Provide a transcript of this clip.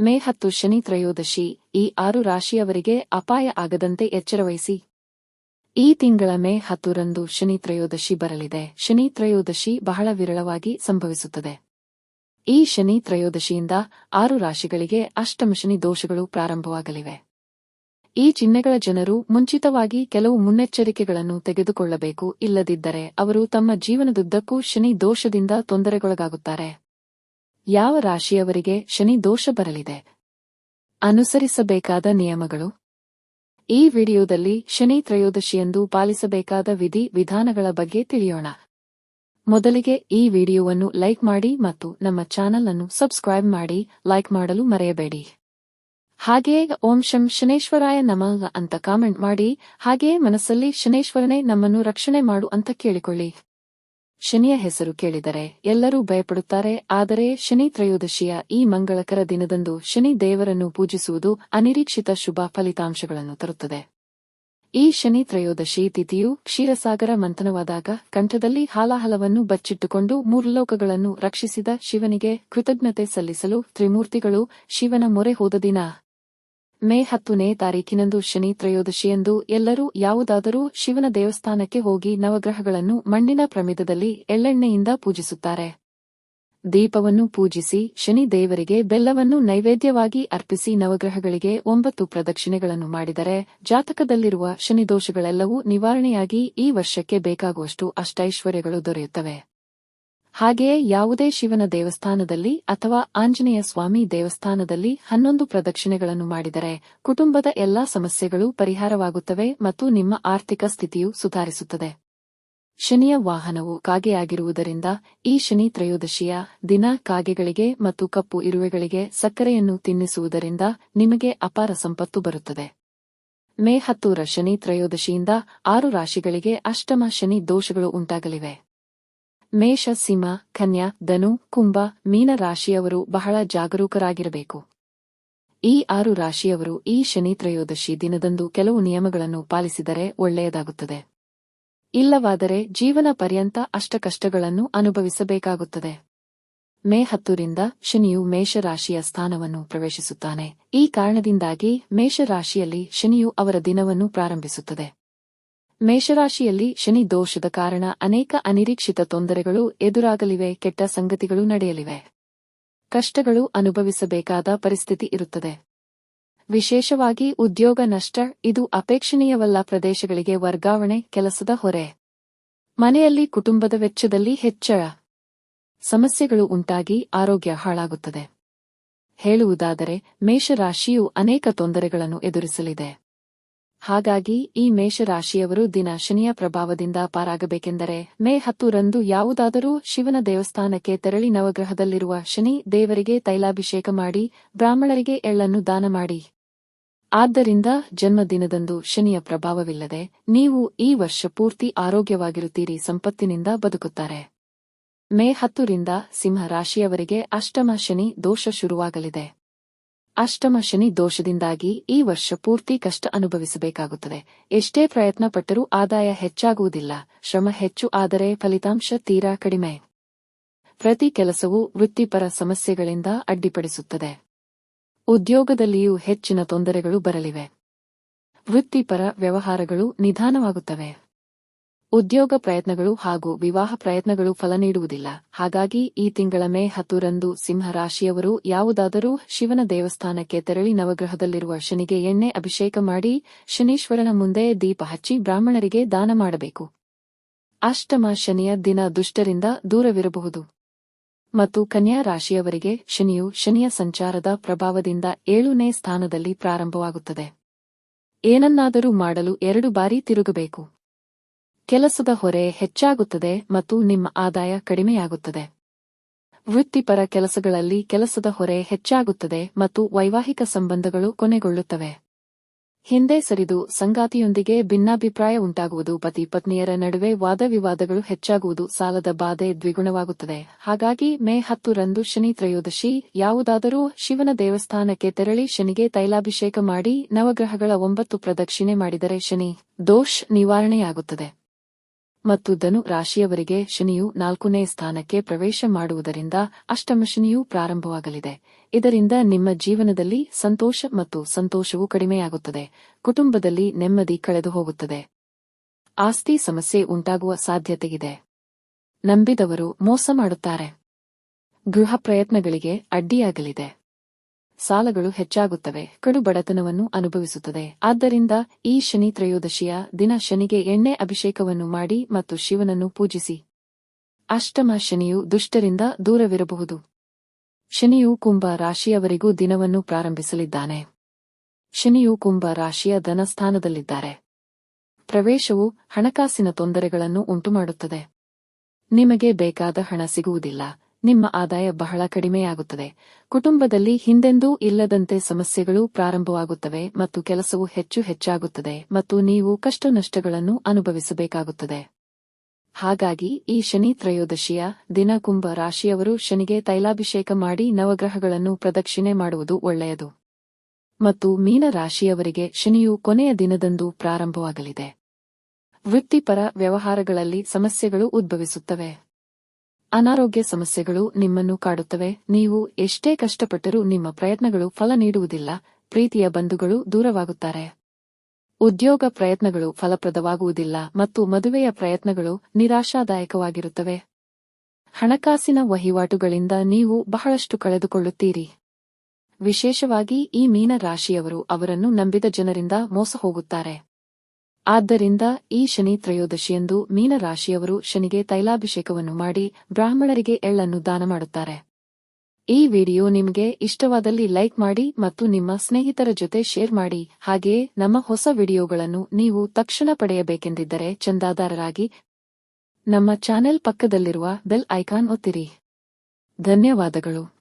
ಮೇ ಹತ್ತು ಶನಿ ತ್ರಯೋದಶಿ, ಈ ಆರು ರಾಶಿಯವರಿಗೆ ಅಪಾಯ ಆಗದಂತೆ ಎಚ್ಚರವಹಿಸಿ. ಈ ತಿಂಗಳ ಮೇ ಹತ್ತರಂದು ಶನಿ ತ್ರಯೋದಶಿ ಬರಲಿದೆ. ಶನಿ ತ್ರಯೋದಶಿ ಬಹಳ ವಿರಳವಾಗಿ ಸಂಭವಿಸುತ್ತದೆ. ಈ ಶನಿ ತ್ರಯೋದಶಿಯಿಂದ ಆರು ರಾಶಿಗಳಿಗೆ ಅಷ್ಟಮ ಶನಿ ದೋಷಗಳು ಪ್ರಾರಂಭವಾಗಲಿವೆ. ಈ ಚಿಹ್ನೆಗಳ ಜನರು ಮುಂಚಿತವಾಗಿ ಕೆಲವು ಮುನ್ನೆಚ್ಚರಿಕೆಗಳನ್ನು ತೆಗೆದುಕೊಳ್ಳಬೇಕು. ಇಲ್ಲದಿದ್ದರೆ ಅವರು ತಮ್ಮ ಜೀವನದುದ್ದಕ್ಕೂ ಶನಿ ದೋಷದಿಂದ ತೊಂದರೆಗೊಳಗಾಗುತ್ತಾರೆ. ಯಾವ ರಾಶಿಯವರಿಗೆ ಶನಿ ದೋಷ ಬರಲಿದೆ? ಅನುಸರಿಸಬೇಕಾದ ನಿಯಮಗಳು? ಈ ವಿಡಿಯೋದಲ್ಲಿ ಶನಿ ತ್ರಯೋದಶಿಯೆಂದು ಪಾಲಿಸಬೇಕಾದ ವಿಧಿ ವಿಧಾನಗಳ ಬಗ್ಗೆ ತಿಳಿಯೋಣ. ಮೊದಲಿಗೆ ಈ ವಿಡಿಯೋವನ್ನು ಲೈಕ್ ಮಾಡಿ ಮತ್ತು ನಮ್ಮ ಚಾನೆಲ್ ಅನ್ನು ಸಬ್ಸ್ಕ್ರೈಬ್ ಮಾಡಿ ಲೈಕ್ ಮಾಡಲು ಮರೆಯಬೇಡಿ. ಹಾಗೆಯೇ ಓಂ ಶಂ ಶನೇಶ್ವರಾಯ ನಮಃ ಅಂತ ಕಾಮೆಂಟ್ ಮಾಡಿ, ಹಾಗೆಯೇ ಮನಸ್ಸಲ್ಲಿ ಶನೇಶ್ವರನೇ ನಮ್ಮನ್ನು ರಕ್ಷಣೆ ಮಾಡು ಅಂತ ಕೇಳಿಕೊಳ್ಳಿ. ಶನಿಯ ಹೆಸರು ಕೇಳಿದರೆ ಎಲ್ಲರೂ ಭಯಪಡುತ್ತಾರೆ, ಆದರೆ ಶನಿ ತ್ರಯೋದಶಿಯ ಈ ಮಂಗಳಕರ ದಿನದಂದು ಶನಿ ದೇವರನ್ನು ಪೂಜಿಸುವುದು ಅನಿರೀಕ್ಷಿತ ಶುಭ ಫಲಿತಾಂಶಗಳನ್ನು ತರುತ್ತದೆ. ಈ ಶನಿ ತ್ರಯೋದಶಿ ತಿಥಿಯು ಕ್ಷೀರಸಾಗರ ಮಂಥನವಾದಾಗ ಕಂಠದಲ್ಲಿ ಹಾಲಾಹಲವನ್ನು ಬಚ್ಚಿಟ್ಟುಕೊಂಡು ಮೂರ್ಲೋಕಗಳನ್ನು ರಕ್ಷಿಸಿದ ಶಿವನಿಗೆ ಕೃತಜ್ಞತೆ ಸಲ್ಲಿಸಲು ತ್ರಿಮೂರ್ತಿಗಳು ಶಿವನ ಮೊರೆ ಹೋದ ದಿನ ಮೇ ಹತ್ತನೇ ತಾರೀಖಿನಂದು ಶನಿ ತ್ರಯೋದಶಿಯಂದು ಎಲ್ಲರೂ ಯಾವುದಾದರೂ ಶಿವನ ದೇವಸ್ಥಾನಕ್ಕೆ ಹೋಗಿ ನವಗ್ರಹಗಳನ್ನು ಮಣ್ಣಿನ ಪ್ರಮಿದದಲ್ಲಿ ಎಳ್ಳೆಣ್ಣೆಯಿಂದ ಪೂಜಿಸುತ್ತಾರೆ. ದೀಪವನ್ನು ಪೂಜಿಸಿ ಶನಿ ದೇವರಿಗೆ ಬೆಲ್ಲವನ್ನು ನೈವೇದ್ಯವಾಗಿ ಅರ್ಪಿಸಿ ನವಗ್ರಹಗಳಿಗೆ ಒಂಬತ್ತು ಪ್ರದಕ್ಷಿಣೆಗಳನ್ನು ಮಾಡಿದರೆ ಜಾತಕದಲ್ಲಿರುವ ಶನಿದೋಷಗಳೆಲ್ಲವೂ ನಿವಾರಣೆಯಾಗಿ ಈ ವರ್ಷಕ್ಕೆ ಬೇಕಾಗುವಷ್ಟು ಅಷ್ಟೈಶ್ವರ್ಯಗಳು ದೊರೆಯುತ್ತವೆ. ಹಾಗೆಯೇ ಯಾವುದೇ ಶಿವನ ದೇವಸ್ಥಾನದಲ್ಲಿ ಅಥವಾ ಆಂಜನೇಯ ಸ್ವಾಮಿ ದೇವಸ್ಥಾನದಲ್ಲಿ ಹನ್ನೊಂದು ಪ್ರದಕ್ಷಿಣೆಗಳನ್ನು ಮಾಡಿದರೆ ಕುಟುಂಬದ ಎಲ್ಲಾ ಸಮಸ್ಯೆಗಳು ಪರಿಹಾರವಾಗುತ್ತವೆ ಮತ್ತು ನಿಮ್ಮ ಆರ್ಥಿಕ ಸ್ಥಿತಿಯು ಸುಧಾರಿಸುತ್ತದೆ. ಶನಿಯ ವಾಹನವು ಕಾಗೆಯಾಗಿರುವುದರಿಂದ ಈ ಶನಿ ತ್ರಯೋದಶಿಯ ದಿನ ಕಾಗೆಗಳಿಗೆ ಮತ್ತು ಕಪ್ಪು ಇರುವೆಗಳಿಗೆ ಸಕ್ಕರೆಯನ್ನು ತಿನ್ನಿಸುವುದರಿಂದ ನಿಮಗೆ ಅಪಾರ ಸಂಪತ್ತು ಬರುತ್ತದೆ. ಮೇ ಹತ್ತೂರ ಶನಿ ತ್ರಯೋದಶಿಯಿಂದ ಆರು ರಾಶಿಗಳಿಗೆ ಅಷ್ಟಮ ಶನಿ ದೋಷಗಳು ಉಂಟಾಗಲಿವೆ. ಮೇಷ ಸಿಂಹ ಕನ್ಯಾ, ಧನು, ಕುಂಭ, ಮೀನ ರಾಶಿಯವರು ಬಹಳ ಜಾಗರೂಕರಾಗಿರಬೇಕು. ಈ ಆರು ರಾಶಿಯವರು ಈ ಶನಿ ತ್ರಯೋದಶಿ ದಿನದಂದು ಕೆಲವು ನಿಯಮಗಳನ್ನು ಪಾಲಿಸಿದರೆ ಒಳ್ಳೆಯದಾಗುತ್ತದೆ. ಇಲ್ಲವಾದರೆ ಜೀವನ ಪರ್ಯಂತ ಅಷ್ಟಕಷ್ಟಗಳನ್ನು ಅನುಭವಿಸಬೇಕಾಗುತ್ತದೆ. ಮೇ ಹತ್ತರಿಂದ ಶನಿಯು ಮೇಷರಾಶಿಯ ಸ್ಥಾನವನ್ನು ಪ್ರವೇಶಿಸುತ್ತಾನೆ. ಈ ಕಾರಣದಿಂದಾಗಿ ಮೇಷರಾಶಿಯಲ್ಲಿ ಶನಿಯು ಅವರ ದಿನವನ್ನು ಪ್ರಾರಂಭಿಸುತ್ತದೆ. ಮೇಷರಾಶಿಯಲ್ಲಿ ಶನಿ ದೋಷದ ಕಾರಣ ಅನೇಕ ಅನಿರೀಕ್ಷಿತ ತೊಂದರೆಗಳು ಎದುರಾಗಲಿವೆ, ಕೆಟ್ಟ ಸಂಗತಿಗಳು ನಡೆಯಲಿವೆ. ಕಷ್ಟಗಳು ಅನುಭವಿಸಬೇಕಾದ ಪರಿಸ್ಥಿತಿ ಇರುತ್ತದೆ. ವಿಶೇಷವಾಗಿ ಉದ್ಯೋಗ ನಷ್ಟ, ಇದು ಅಪೇಕ್ಷಣೀಯವಲ್ಲ ಪ್ರದೇಶಗಳಿಗೆ ವರ್ಗಾವಣೆ ಕೆಲಸದ ಹೊರೆ. ಮನೆಯಲ್ಲಿ ಕುಟುಂಬದ ವೆಚ್ಚದಲ್ಲಿ ಹೆಚ್ಚಳ. ಸಮಸ್ಯೆಗಳು ಉಂಟಾಗಿ ಆರೋಗ್ಯ ಹಾಳಾಗುತ್ತದೆ. ಹೇಳುವುದಾದರೆ, ಮೇಷರಾಶಿಯು ಅನೇಕ ತೊಂದರೆಗಳನ್ನು ಎದುರಿಸಲಿದೆ. ಹಾಗಾಗಿ ಈ ಮೇಷರಾಶಿಯವರು ದಿನ ಶನಿಯ ಪ್ರಭಾವದಿಂದ ಪಾರಾಗಬೇಕೆಂದರೆ ಮೇ ಹತ್ತುರಂದು ಯಾವುದಾದರೂ ಶಿವನ ದೇವಸ್ಥಾನಕ್ಕೆ ತೆರಳಿ ನವಗ್ರಹದಲ್ಲಿರುವ ಶನಿ ದೇವರಿಗೆ ತೈಲಾಭಿಷೇಕ ಮಾಡಿ ಬ್ರಾಹ್ಮಣರಿಗೆ ಎಳ್ಳನ್ನು ದಾನ ಮಾಡಿ. ಆದ್ದರಿಂದ ಜನ್ಮದಿನದಂದು ಶನಿಯ ಪ್ರಭಾವವಿಲ್ಲದೆ ನೀವು ಈ ವರ್ಷ ಪೂರ್ತಿ ಆರೋಗ್ಯವಾಗಿರುತ್ತೀರಿ ಸಂಪತ್ತಿನಿಂದ ಬದುಕುತ್ತಾರೆ. ಮೇ ಹತ್ತರಿಂದ ಸಿಂಹ ರಾಶಿಯವರಿಗೆ ಅಷ್ಟಮ ಶನಿ ದೋಷ ಶುರುವಾಗಲಿದೆ. ಅಷ್ಟಮ ಶನಿ ದೋಷದಿಂದಾಗಿ ಈ ವರ್ಷ ಪೂರ್ತಿ ಕಷ್ಟ ಅನುಭವಿಸಬೇಕಾಗುತ್ತದೆ. ಎಷ್ಟೇ ಪ್ರಯತ್ನ ಪಟ್ಟರೂ ಆದಾಯ ಹೆಚ್ಚಾಗುವುದಿಲ್ಲ. ಶ್ರಮ ಹೆಚ್ಚು ಆದರೆ ಫಲಿತಾಂಶ ತೀರಾ ಕಡಿಮೆ. ಪ್ರತಿ ಕೆಲಸವೂ ವೃತ್ತಿಪರ ಸಮಸ್ಯೆಗಳಿಂದ ಅಡ್ಡಿಪಡಿಸುತ್ತದೆ. ಉದ್ಯೋಗದಲ್ಲಿಯೂ ಹೆಚ್ಚಿನ ತೊಂದರೆಗಳು ಬರಲಿವೆ. ವೃತ್ತಿಪರ ವ್ಯವಹಾರಗಳು ನಿಧಾನವಾಗುತ್ತವೆ. ಉದ್ಯೋಗ ಪ್ರಯತ್ನಗಳು ಹಾಗೂ ವಿವಾಹ ಪ್ರಯತ್ನಗಳು ಫಲ ನೀಡುವುದಿಲ್ಲ. ಹಾಗಾಗಿ ಈ ತಿಂಗಳ ಮೇ ಹತ್ತುರಂದು ಸಿಂಹರಾಶಿಯವರು ಯಾವುದಾದರೂ ಶಿವನ ದೇವಸ್ಥಾನಕ್ಕೆ ತೆರಳಿ ನವಗ್ರಹದಲ್ಲಿರುವ ಶನಿಗೆ ಎಣ್ಣೆ ಅಭಿಷೇಕ ಮಾಡಿ ಶನೀಶ್ವರನ ಮುಂದೆ ದೀಪ ಹಚ್ಚಿ ಬ್ರಾಹ್ಮಣರಿಗೆ ದಾನ ಮಾಡಬೇಕು. ಅಷ್ಟಮ ಶನಿಯ ದಿನ ದುಷ್ಟರಿಂದ ದೂರವಿರಬಹುದು. ಮತ್ತು ಕನ್ಯಾ ರಾಶಿಯವರಿಗೆ ಶನಿಯು ಶನಿಯ ಸಂಚಾರದ ಪ್ರಭಾವದಿಂದ ಏಳನೇ ಸ್ಥಾನದಲ್ಲಿ ಪ್ರಾರಂಭವಾಗುತ್ತದೆ. ಏನನ್ನಾದರೂ ಮಾಡಲು ಎರಡು ಬಾರಿ ತಿರುಗಬೇಕು. ಕೆಲಸದ ಹೊರೆ ಹೆಚ್ಚಾಗುತ್ತದೆ ಮತ್ತು ನಿಮ್ಮ ಆದಾಯ ಕಡಿಮೆಯಾಗುತ್ತದೆ. ವೃತ್ತಿಪರ ಕೆಲಸಗಳಲ್ಲಿ ಕೆಲಸದ ಹೊರೆ ಹೆಚ್ಚಾಗುತ್ತದೆ ಮತ್ತು ವೈವಾಹಿಕ ಸಂಬಂಧಗಳು ಕೊನೆಗೊಳ್ಳುತ್ತವೆ. ಹಿಂದೆ ಸರಿದು ಸಂಗಾತಿಯೊಂದಿಗೆ ಭಿನ್ನಾಭಿಪ್ರಾಯ ಉಂಟಾಗುವುದು, ಪತಿ ಪತ್ನಿಯರ ನಡುವೆ ವಾದವಿವಾದಗಳು ಹೆಚ್ಚಾಗುವುದು, ಸಾಲದ ಬಾಧೆ ದ್ವಿಗುಣವಾಗುತ್ತದೆ. ಹಾಗಾಗಿ ಮೇ ಹತ್ತುರಂದು ಶನಿ ತ್ರಯೋದಶಿ, ಯಾವುದಾದರೂ ಶಿವನ ದೇವಸ್ಥಾನಕ್ಕೆ ತೆರಳಿ ಶನಿಗೆ ತೈಲಾಭಿಷೇಕ ಮಾಡಿ, ನವಗ್ರಹಗಳ ಒಂಬತ್ತು ಪ್ರದಕ್ಷಿಣೆ ಮಾಡಿದರೆ ಶನಿ ದೋಷ್ ನಿವಾರಣೆಯಾಗುತ್ತದೆ. ಮತ್ತು ಧನು ರಾಶಿಯವರಿಗೆ ಶನಿಯು ನಾಲ್ಕನೇ ಸ್ಥಾನಕ್ಕೆ ಪ್ರವೇಶ ಮಾಡುವುದರಿಂದ ಅಷ್ಟಮ ಶನಿಯು ಪ್ರಾರಂಭವಾಗಲಿದೆ. ಇದರಿಂದ ನಿಮ್ಮ ಜೀವನದಲ್ಲಿ ಸಂತೋಷ ಮತ್ತು ಸಂತೋಷವು ಕಡಿಮೆಯಾಗುತ್ತದೆ. ಕುಟುಂಬದಲ್ಲಿ ನೆಮ್ಮದಿ ಕಳೆದು ಹೋಗುತ್ತದೆ. ಆಸ್ತಿ ಸಮಸ್ಯೆ ಉಂಟಾಗುವ ಸಾಧ್ಯತೆಯಿದೆ. ನಂಬಿದವರು ಮೋಸ ಮಾಡುತ್ತಾರೆ. ಗೃಹ ಪ್ರಯತ್ನಗಳಿಗೆ ಅಡ್ಡಿಯಾಗಲಿದೆ. ಸಾಲಗಳು ಹೆಚ್ಚಾಗುತ್ತವೆ ಕಡು ಬಡತನವನ್ನು ಅನುಭವಿಸುತ್ತದೆ. ಆದ್ದರಿಂದ ಈ ಶನಿ ತ್ರಯೋದಶಿಯ ದಿನ ಶನಿಗೆ ಎಣ್ಣೆ ಅಭಿಷೇಕವನ್ನು ಮಾಡಿ ಮತ್ತು ಶಿವನನ್ನು ಪೂಜಿಸಿ. ಅಷ್ಟಮ ಶನಿಯು ದುಷ್ಟರಿಂದ ದೂರವಿರಬಹುದು. ಶನಿಯು ಕುಂಭ ರಾಶಿಯವರೆಗೂ ದಿನವನ್ನು ಪ್ರಾರಂಭಿಸಲಿದ್ದಾನೆ. ಶನಿಯು ಕುಂಭ ರಾಶಿಯ ಧನಸ್ಥಾನದಲ್ಲಿದ್ದಾರೆ. ಪ್ರವೇಶವು ಹಣಕಾಸಿನ ತೊಂದರೆಗಳನ್ನು ಉಂಟುಮಾಡುತ್ತದೆ. ನಿಮಗೆ ಬೇಕಾದ ಹಣ ಸಿಗುವುದಿಲ್ಲ. ನಿಮ್ಮ ಆದಾಯ ಬಹಳ ಕಡಿಮೆಯಾಗುತ್ತದೆ. ಕುಟುಂಬದಲ್ಲಿ ಹಿಂದೆಂದೂ ಇಲ್ಲದಂತೆ ಸಮಸ್ಯೆಗಳು ಪ್ರಾರಂಭವಾಗುತ್ತವೆ ಮತ್ತು ಕೆಲಸವು ಹೆಚ್ಚು ಹೆಚ್ಚಾಗುತ್ತದೆ ಮತ್ತು ನೀವು ಕಷ್ಟ ನಷ್ಟಗಳನ್ನು ಅನುಭವಿಸಬೇಕಾಗುತ್ತದೆ. ಹಾಗಾಗಿ ಈ ಶನಿ ತ್ರಯೋದಶಿಯ ದಿನ ಕುಂಭ ರಾಶಿಯವರು ಶನಿಗೆ ತೈಲಾಭಿಷೇಕ ಮಾಡಿ ನವಗ್ರಹಗಳನ್ನು ಪ್ರದಕ್ಷಿಣೆ ಮಾಡುವುದು ಒಳ್ಳೆಯದು. ಮತ್ತು ಮೀನ ರಾಶಿಯವರಿಗೆ ಶನಿಯು ಕೊನೆಯ ದಿನದಂದು ಪ್ರಾರಂಭವಾಗಲಿದೆ. ವೃತ್ತಿಪರ ವ್ಯವಹಾರಗಳಲ್ಲಿ ಸಮಸ್ಯೆಗಳು ಉದ್ಭವಿಸುತ್ತವೆ. ಅನಾರೋಗ್ಯ ಸಮಸ್ಯೆಗಳು ನಿಮ್ಮನ್ನು ಕಾಡುತ್ತವೆ. ನೀವು ಎಷ್ಟೇ ಕಷ್ಟಪಟ್ಟರೂ ನಿಮ್ಮ ಪ್ರಯತ್ನಗಳು ಫಲ ನೀಡುವುದಿಲ್ಲ. ಪ್ರೀತಿಯ ಬಂಧುಗಳು ದೂರವಾಗುತ್ತಾರೆ. ಉದ್ಯೋಗ ಪ್ರಯತ್ನಗಳು ಫಲಪ್ರದವಾಗುವುದಿಲ್ಲ ಮತ್ತು ಮದುವೆಯ ಪ್ರಯತ್ನಗಳು ನಿರಾಶಾದಾಯಕವಾಗಿರುತ್ತವೆ. ಹಣಕಾಸಿನ ವಹಿವಾಟುಗಳಿಂದ ನೀವು ಬಹಳಷ್ಟು ಕಳೆದುಕೊಳ್ಳುತ್ತೀರಿ. ವಿಶೇಷವಾಗಿ ಈ ಮೀನ ರಾಶಿಯವರು ಅವರನ್ನು ನಂಬಿದ ಜನರಿಂದ ಮೋಸ ಹೋಗುತ್ತಾರೆ ಆದ್ದರಿಂದ ಈ ಶನಿ ತ್ರಯೋದಶಿಯಂದು ಮೀನರಾಶಿಯವರು ಶನಿಗೆ ತೈಲಾಭಿಷೇಕವನ್ನು ಮಾಡಿ ಬ್ರಾಹ್ಮಣರಿಗೆ ಎಳ್ಳನ್ನು ದಾನ ಮಾಡುತ್ತಾರೆ. ಈ ವಿಡಿಯೋ ನಿಮಗೆ ಇಷ್ಟವಾದಲ್ಲಿ ಲೈಕ್ ಮಾಡಿ ಮತ್ತು ನಿಮ್ಮ ಸ್ನೇಹಿತರ ಜೊತೆ ಶೇರ್ ಮಾಡಿ. ಹಾಗೆಯೇ ನಮ್ಮ ಹೊಸ ವಿಡಿಯೋಗಳನ್ನು ನೀವು ತಕ್ಷಣ ಪಡೆಯಬೇಕೆಂದಿದ್ದರೆ ಚಂದಾದಾರರಾಗಿ ನಮ್ಮ ಚಾನೆಲ್ ಪಕ್ಕದಲ್ಲಿರುವ ಬೆಲ್ ಐಕಾನ್ ಒತ್ತಿರಿ. ಧನ್ಯವಾದಗಳು.